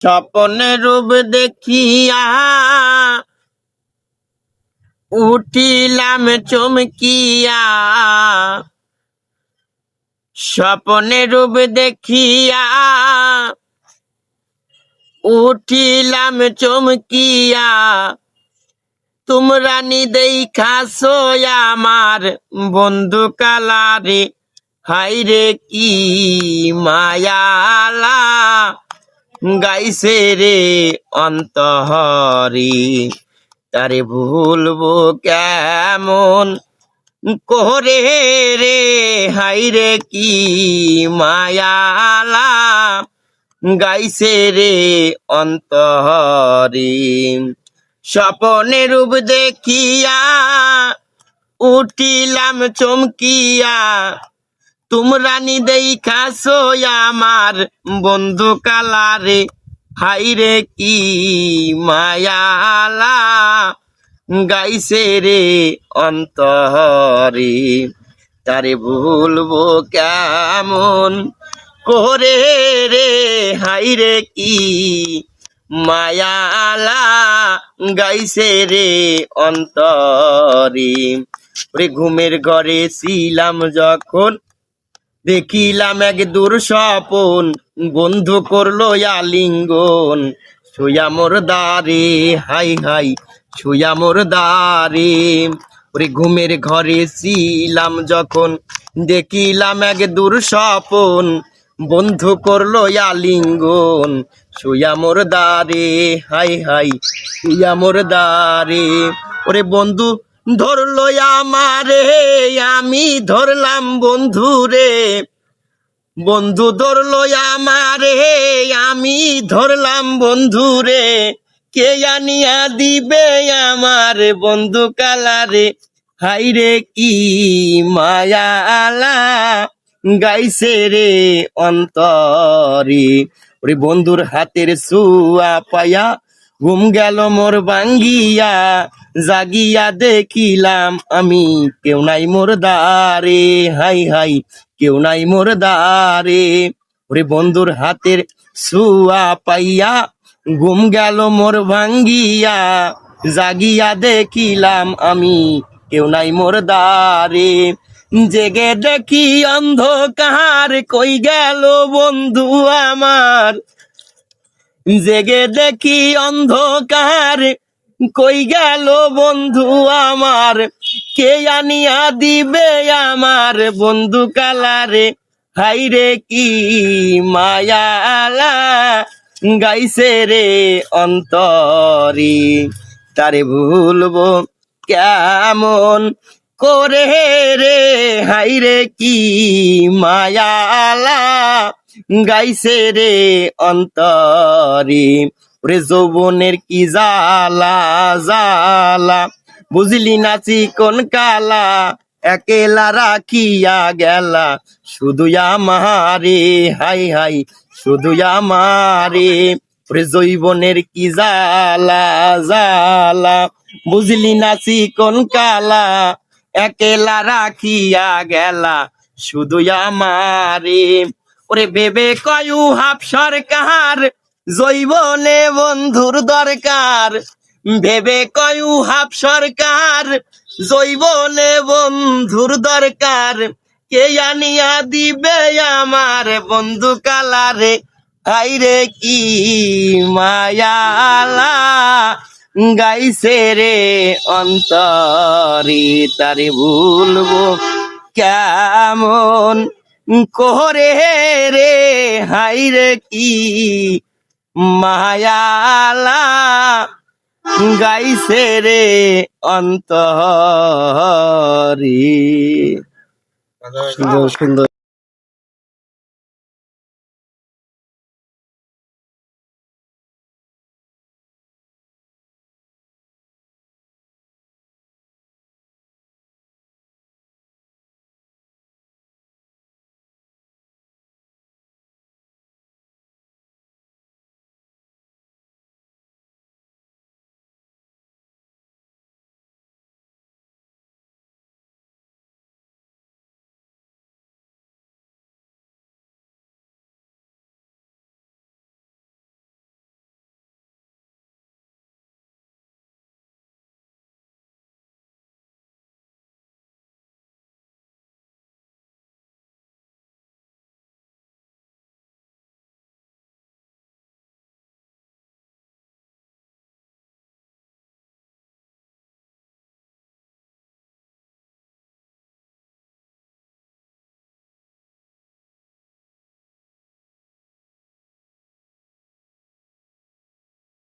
স্বপনে রূপ দেখিয়া উঠিলাম চমকিয়া। স্বপনে রূপ দেখিয়া উঠিলাম চমকিয়া। তোমরা নি দেখাছো আমার বন্ধু কালারে হাইরে কি মায়ালা। গাইছে রে অন্তহরি। তারে ভুলবো কেমন কোরে রে? হাইরে কি মায়ালা গাইছে রে অন্তহরি। স্বপনে রূপ দেখিয়া উঠিলাম চমকিয়া তোমরা নি দেখাছো আমার বন্ধু কালারে। হাইরে কি মায়ালা গাইছে রে অন্তরে। তারে ভুলবো কেমন করে রে? হাইরে কি মায়ালা গাইছে রে অন্তরে। ঘুমের ঘরে ছিলাম যখন দেখিলাম এক দূর স্বপন, বন্ধু করল আলিঙ্গন। শুয়া মোর দারে হাই হাই শুয়া মোর দারে ওরে ঘুমের ঘরে ছিলাম যখন, দেখিলাম এক দূর স্বপন, বন্ধু করল আলিঙ্গন। শুয়া মোর দারে হাই হাই শুয়া মোর দারে ওরে বন্ধু ধরলো আমারে, আমি ধরলাম বন্ধু রে বন্ধু ধরলো আমারে, আমি ধরলাম বন্ধু রে কে আনিয়া দিবে আমার বন্ধু কালারে? হাইরে কি মায়ালা গাইছে রে অন্তরে। ওরে বন্ধুর হাতের সুয়া পায়া, ঘুম গেল মোর বাঙ্গিয়া জাগিয়া দেখিলাম আমি। কেউ নাই মোর দারে হাই হাই, কেউ নাই মোর দারে ওরে বন্ধুর হাতের সুয়া পাইয়া ঘুম গেল মোর ভাঙ্গিয়া। জাগিয়া দেখিলাম আমি, কেউ নাই মোর দারে জেগে দেখি অন্ধকার কই গেল বন্ধু আমার। জেগে দেখি অন্ধকার কই গেল বন্ধু আমার? কে আনিয়া দিবে আমার বন্ধু কালারে? হাইরে কি মায়ালা গাইছে রে অন্তরি? তারে ভুলবো কেমন করে রে? হাইরে কি মায়ালা গাইছে রে অন্তরি? ওরে যৌবনের কি জালা জালা বুঝলি না চিকন কালা, একেলা রাখিয়া গেলা। শুধু আমারে, হাই হাই শুধু আমারে। ওরে জৈবনের কি জালা জালা বুঝলি না চিকন কালা, একেলা রাখিয়া গেলা। শুধু আমারে। ওরে বেবে কয়ু হাফ সরকার জৈবনে বন্ধুর দরকার, ভেবে কয়ু হাফ সরকার। জৈবনে বন্ধুর দরকার, কে আনিয়া দিবে আমার বন্ধু কালারে? আইরে কি মায়ালা, গাইছে রে অন্তরি তারে ভুলবো কেমন? করে রে হাইরে কি মায়ালা গাইছে রে অন্তরি সুন্দর সুন্দর।